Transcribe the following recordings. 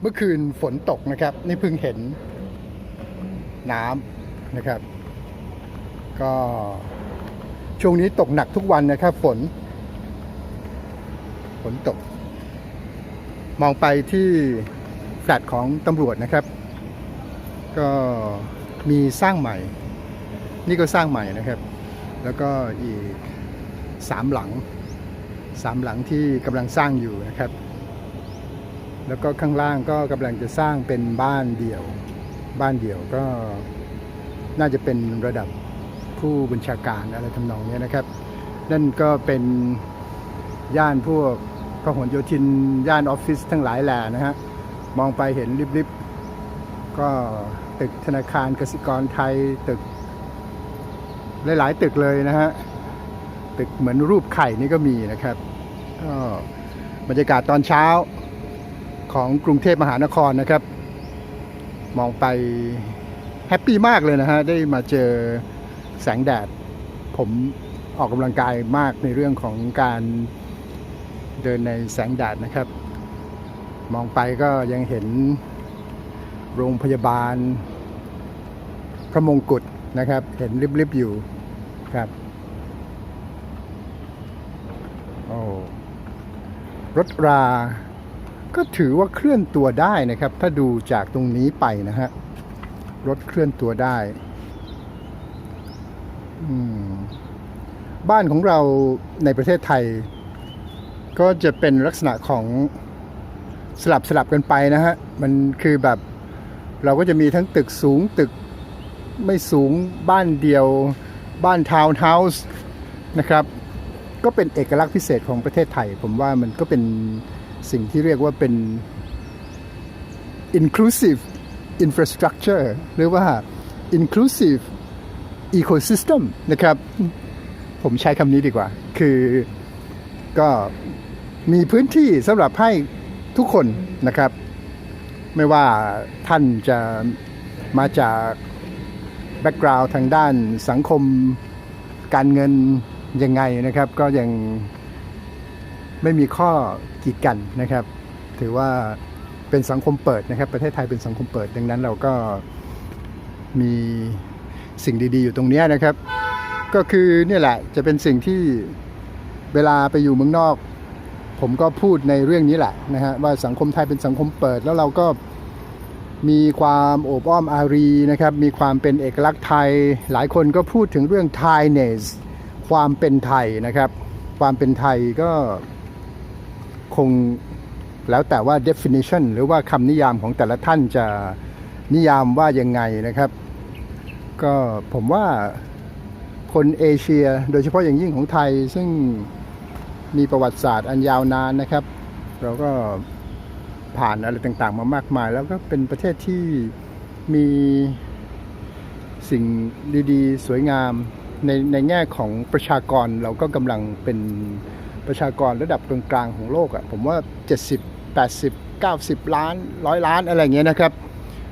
เมื่อคืนฝนตกนะครับ นี่เพิ่งเห็นน้ำนะครับ ก็ช่วงนี้ตกหนักทุกวันนะครับ ฝน ฝนตก มองไปที่แฟลตของตำรวจนะครับ ก็มีสร้างใหม่ นี่ก็สร้างใหม่นะครับ แล้วก็อีกสามหลังสามหลังที่กำลังสร้างอยู่นะครับ แล้วก็ข้างล่างก็กำลังจะสร้างเป็นบ้านเดี่ยว บ้านเดี่ยวก็น่าจะเป็นระดับผู้บัญชาการอะไรทำนองนี้นะครับ นั่นก็เป็นย่านพวกพหลโยธินย่านออฟฟิศทั้งหลายแหล่นะฮะ มองไปเห็นริบๆ ก็ตึกธนาคารกสิกรไทยตึก หลายๆ ตึกเลยนะฮะ ตึกเหมือนรูปไข่นี่ก็มีนะครับก็บรรยากาศตอนเช้า ของกรุงเทพมหานครนะครับ มองไปแฮปปี้มากเลยนะฮะ ได้มาเจอแสงแดด ผมออกกำลังกายมากในเรื่องของการเดินในแสงแดดนะครับ มองไปก็ยังเห็นโรงพยาบาล พระมงกุฎนะครับ เห็นริบๆอยู่ครับโอ้รถรา ก็ถือว่าเคลื่อนตัวได้นะครับ ถ้าดูจากตรงนี้ไปนะฮะ รถเคลื่อนตัวได้ บ้านของเราในประเทศไทย ก็จะเป็นลักษณะของสลับสลับกันไปนะฮะ มันคือแบบเราก็จะมีทั้งตึกสูงตึกไม่สูงบ้านเดียว บ้านทาวน์เฮาส์นะครับ ก็เป็นเอกลักษณ์พิเศษของประเทศไทย ผมว่ามันก็เป็น สิ่งที่เรียกว่าเป็น inclusive infrastructure หรือว่า inclusive ecosystem นะครับ ผมใช้คำนี้ดีกว่า คือก็มีพื้นที่สำหรับให้ทุกคนนะครับ ไม่ว่าท่านจะมาจากแบ็กกราวด์ทางด้านสังคมการเงินยังไงนะครับ ก็ยัง ไม่มีข้อกีดกันนะครับ ถือว่าเป็นสังคมเปิดนะครับ ประเทศไทยเป็นสังคมเปิด ดังนั้นเราก็มีสิ่งดีๆ อยู่ตรงนี้นะครับ ก็คือเนี่ยแหละจะเป็นสิ่งที่เวลาไปอยู่เมืองนอก ผมก็พูดในเรื่องนี้แหละนะฮะว่าสังคมไทยเป็นสังคมเปิด แล้วเราก็มีความโอบอ้อมอารีนะครับ มีความเป็นเอกลักษณ์ไทย หลายคนก็พูดถึงเรื่อง Thainess ความเป็นไทยนะครับ ความเป็นไทยก็ คงแล้วแต่ว่า definition หรือว่าคำนิยามของแต่ละท่านจะนิยามว่ายังไงนะครับ ก็ผมว่าคนเอเชียโดยเฉพาะอย่างยิ่งของไทย ซึ่งมีประวัติศาสตร์อันยาวนานนะครับ เราก็ผ่านอะไรต่างๆ มามากมาย แล้วก็เป็นประเทศที่มีสิ่งดีๆ สวยงามในในแง่ของประชากรเราก็กำลังเป็น ประชากรระดับกลางๆของโลกอะ่ะผมว่า 70 80 90 ล้านร้อยล้านอะไรเงี้ยนะครับ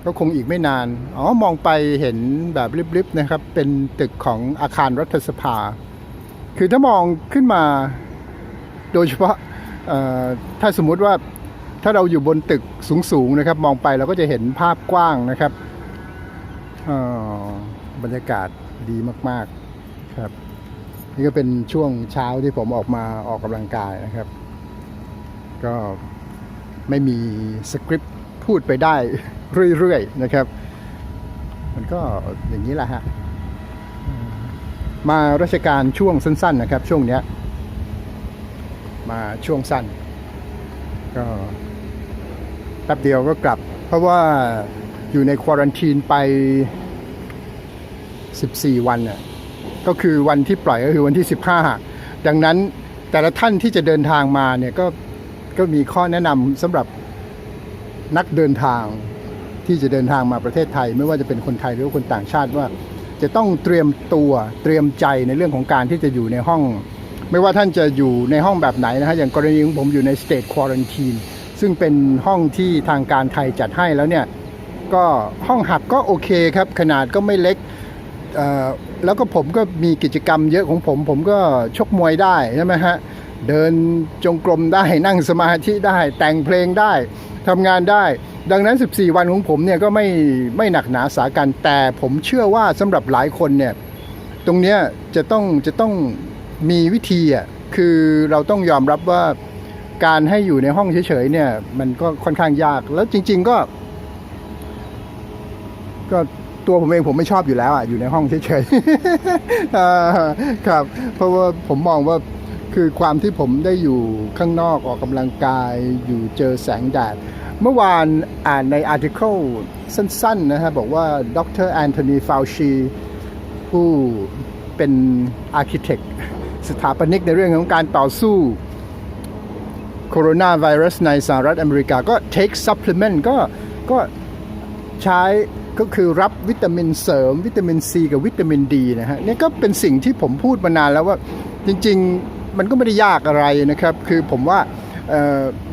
ก็คงอีกไม่นาน อ๋อ มองไปเห็นแบบริบๆนะครับ เป็นตึกของอาคารรัฐสภา คือถ้ามองขึ้นมาโดยเฉพาะถ้าสมมุติว่าถ้าเราอยู่บนตึกสูงๆนะครับ มองไปเราก็จะเห็นภาพกว้างนะครับบรรยากาศดีมาก ๆ ครับ นี่ก็เป็นช่วงเช้าที่ผมออกมาออกกำลังกายนะครับ ก็ไม่มีสคริปต์พูดไปได้เรื่อยๆนะครับ มันก็อย่างนี้แหละฮะมมาราชการช่วงสั้น ๆ นะครับ ช่วงเนี้ย มาช่วงสั้น ก็แป๊บเดียวก็กลับ เพราะว่าอยู่ในควอรันทีนไป 14 วันน่ะ ก็คือวันที่ปล่อยก็คือวันที่ 15 ดังนั้นแต่ละท่านที่จะเดินทางมาเนี่ยก็ก็มีข้อแนะนำสำหรับนักเดินทางที่จะเดินทางมาประเทศไทย ไม่ว่าจะเป็นคนไทยหรือคนต่างชาติว่า จะต้องเตรียมตัวเตรียมใจในเรื่องของการที่จะอยู่ในห้อง ไม่ว่าท่านจะอยู่ในห้องแบบไหนนะฮะอย่างกรณีของผมอยู่ใน state quarantine ซึ่งเป็นห้องที่ทางการไทยจัดให้แล้วเนี่ยก็ห้องหับก็โอเคครับ ขนาดก็ไม่เล็กเอ่อ แล้วก็ผมก็มีกิจกรรมเยอะของผม ผมก็ชกมวยได้ใช่ไหมฮะเดินจงกรมได้นั่งสมาธิได้แต่งเพลงได้ทำงานได้ ดังนั้น 14 วันของผมเนี่ยก็ไม่ไม่หนักหนาสากันแต่ผมเชื่อว่าสำหรับหลายคนเนี่ยตรงเนี้ยจะต้องจะต้องมีวิธีอะคือเราต้องยอมรับว่าการให้อยู่ในห้องเฉยๆเนี่ยมันก็ค่อนข้างยากแล้วจริง ๆก็ ก็ ตัวผมเองผมไม่ชอบอยู่แล้วอะอยู่ในห้องเฉยๆครับ เพราะว่าผมมองว่าคือความที่ผมได้อยู่ข้างนอกออกกำลังกาย อยู่เจอแสงแดด เมื่อวานอ่านในอาร์ติเคิลสั้นๆนะฮะบอกว่าดรแอนโทนีฟาวชีผู้เป็นอาร์เคเต็กสถาปนิกในเรื่องของการต่อสู้โคโรนาไวรัสในสหรัฐอเมริกาก็ take supplement ก็ก็ใช้ ก็คือรับวิตามินเสริม วิตามินซีกับวิตามินดีนะฮะนี่ก็เป็นสิ่งที่ผมพูดมานานแล้วว่าจริงๆมันก็ไม่ได้ยากอะไรนะครับ คือผมว่าเ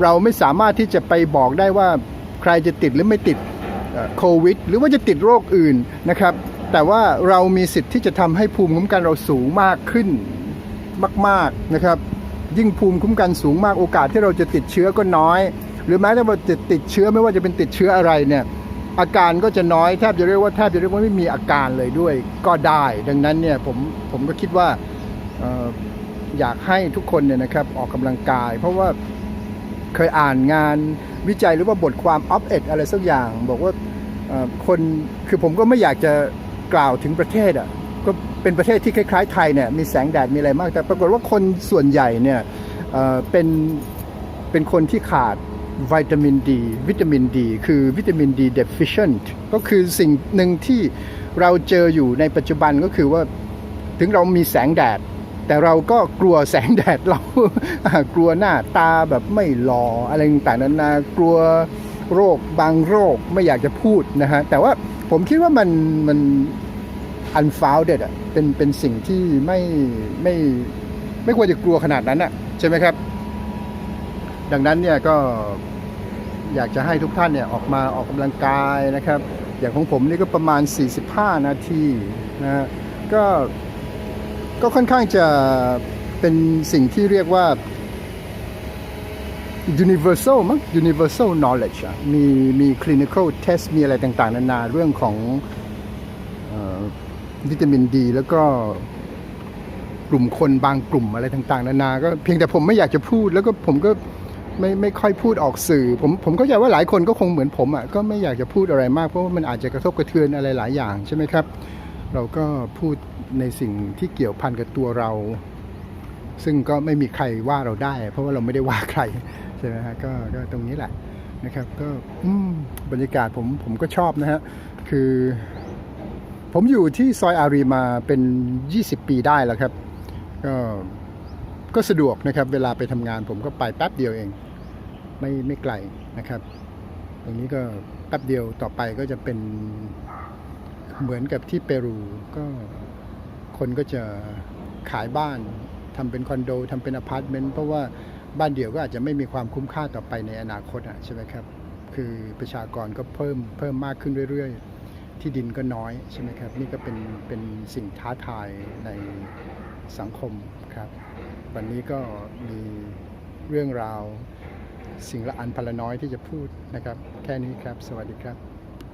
เราไม่สามารถที่จะไปบอกได้ว่าใครจะติดหรือไม่ติดโควิด หรือว่าจะติดโรคอื่นนะครับ แต่ว่าเรามีสิทธิ์ที่จะทำให้ภูมิคุ้มกันเราสูงมากขึ้นมาก ๆนะครับ ยิ่งภูมิคุ้มกันสูงมากโอกาสที่เราจะติดเชื้อก็น้อย หรือแม้แต่ว่าจะติดเชื้อไม่ว่าจะเป็นติดเชื้ออะไรเนี่ย อาการก็จะน้อยแทบจะเรียกว่าแทบจะเรียกว่าไม่มีอาการเลยด้วยก็ได้ ดังนั้นเนี่ยผมผมก็คิดว่าอยากให้ทุกคนเนี่ยนะครับออกกำลังกาย เพราะว่าเคยอ่านงานวิจัยหรือว่าบทความออฟเอ็ดอะไรสักอย่าง บอกว่าคนคือผมก็ไม่อยากจะกล่าวถึงประเทศอะก็เป็นประเทศที่คล้ายๆไทยเนี่ยมีแสงแดดมีอะไรมาก แต่ปรากฏว่าคนส่วนใหญ่เนี่ยเป็นเป็นคนที่ขาด วิตามินดีวิตามินดีคือวิตามินดี deficient ก็คือสิ่งหนึ่งที่เราเจออยู่ในปัจจุบันก็คือว่าถึงเรามีแสงแดด แต่เราก็กลัวแสงแดดเรากลัวหน้าตาแบบไม่หลออะไรต่างๆนานากลัวโรคบางโรคไม่อยากจะพูดนะฮะแต่ว่าผมคิดว่ามันมัน unfounded อะเป็นเป็นสิ่งที่ไม่ไม่ไม่ควรจะกลัวขนาดนั้นอะใช่ไหมครับ ดังนั้นเนี่ยก็อยากจะให้ทุกท่านเนี่ยออกมาออกกำลังกายนะครับ อย่างของผมนี่ก็ประมาณ 45 นาทีนะฮะก็ก็ค่อนข้างจะเป็นสิ่งที่เรียกว่า universal มั้ง universal knowledge อะมีมี clinical test มีอะไรต่างๆ นานาเรื่องของวิตามินดี แล้วก็กลุ่มคนบางกลุ่มอะไรต่าง ๆ นานา ก็เพียงแต่ผมไม่อยากจะพูดแล้วก็ผมก็ ไม่ไม่ค่อยพูดออกสื่อ ผมผมเข้าใจว่าหลายคนก็คงเหมือนผมอะก็ไม่อยากจะพูดอะไรมากเพราะว่ามันอาจจะกระทบกระเทือนอะไรหลายอย่างใช่ไหมครับ เราก็พูดในสิ่งที่เกี่ยวพันกับตัวเรา ซึ่งก็ไม่มีใครว่าเราได้ เพราะว่าเราไม่ได้ว่าใครใช่ไหมฮะก็ก็ตรงนี้แหละนะครับ ก็อืมบรรยากาศผมผมก็ชอบนะฮะคือ ผมอยู่ที่ซอยอารีมาเป็น 20 ปีได้แล้วครับ ก็ ก็สะดวกนะครับ เวลาไปทำงานผมก็ไปแป๊บเดียวเอง ไม่ไม่ไกลนะครับ ตรงนี้ก็แป๊บเดียวต่อไปก็จะเป็นเหมือนกับที่เปรูก็คนก็จะขายบ้านทำเป็นคอนโดทำเป็นอพาร์ตเมนต์เพราะว่าบ้านเดี่ยวก็อาจจะไม่มีความคุ้มค่าต่อไปในอนาคตอะใช่ไหมครับ คือประชากรก็เพิ่มเพิ่มมากขึ้นเรื่อยๆ ที่ดินก็น้อยใช่ไหมครับ นี่ก็เป็นเป็นสิ่งท้าทายในสังคมครับ วันนี้ก็มีเรื่องราวสิ่งละอันพลน้อยที่จะพูดนะครับ แค่นี้ครับ สวัสดีครับ